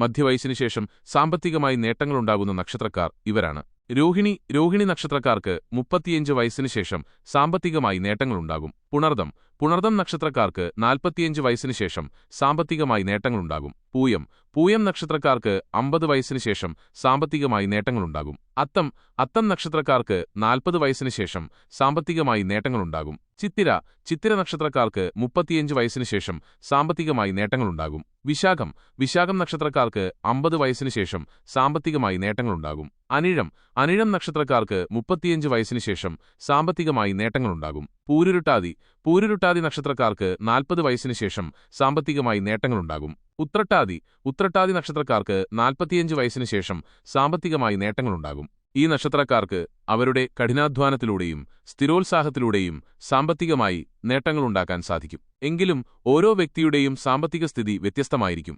മധ്യവയസ്സിനു ശേഷം സാമ്പത്തികമായി നേട്ടങ്ങളുണ്ടാകുന്ന നക്ഷത്രക്കാർ ഇവരാണ്. രോഹിണി രോഹിണി നക്ഷത്രക്കാർക്ക് മുപ്പത്തിയഞ്ച് വയസ്സിനു ശേഷം സാമ്പത്തികമായി നേട്ടങ്ങളുണ്ടാകും. പുണർദം പുണർദം നക്ഷത്രക്കാർക്ക് നാൽപ്പത്തിയഞ്ച് വയസ്സിനു ശേഷം സാമ്പത്തികമായി നേട്ടങ്ങളുണ്ടാകും. പൂയം. പൂയം നക്ഷത്രക്കാർക്ക് അമ്പത് വയസ്സിനു ശേഷം സാമ്പത്തികമായി നേട്ടങ്ങളുണ്ടാകും. അത്തം അത്തം നക്ഷത്രക്കാർക്ക് നാൽപ്പത് വയസ്സിനു ശേഷം സാമ്പത്തികമായി നേട്ടങ്ങളുണ്ടാകും. ചിത്തിര ചിത്തിര നക്ഷത്രക്കാർക്ക് മുപ്പത്തിയഞ്ച് വയസ്സിനു ശേഷം സാമ്പത്തികമായി നേട്ടങ്ങളുണ്ടാകും. വിശാഖം വിശാഖം നക്ഷത്രക്കാർക്ക് അമ്പത് വയസ്സിനു ശേഷം സാമ്പത്തികമായി നേട്ടങ്ങളുണ്ടാകും. അനിഴം അനിഴം നക്ഷത്രക്കാർക്ക് മുപ്പത്തിയഞ്ച് വയസ്സിനു ശേഷം സാമ്പത്തികമായി നേട്ടങ്ങളുണ്ടാകും. പൂരുരുട്ടാതി പൂരുരുട്ടാതി നക്ഷത്രക്കാർക്ക് നാൽപ്പത് വയസ്സിനു ശേഷം സാമ്പത്തികമായി നേട്ടങ്ങളുണ്ടാകും. ഉത്രട്ടാതി ഉത്രട്ടാതി നക്ഷത്രക്കാർക്ക് നാൽപ്പത്തിയഞ്ച് വയസ്സിനു ശേഷം സാമ്പത്തികമായി നേട്ടങ്ങളുണ്ടാകും. ഈ നക്ഷത്രക്കാർക്ക് അവരുടെ കഠിനാധ്വാനത്തിലൂടെയും സ്ഥിരോത്സാഹത്തിലൂടെയും സാമ്പത്തികമായി നേട്ടങ്ങളുണ്ടാക്കാൻ സാധിക്കും. എങ്കിലും ഓരോ വ്യക്തിയുടെയും സാമ്പത്തിക സ്ഥിതി വ്യത്യസ്തമായിരിക്കും.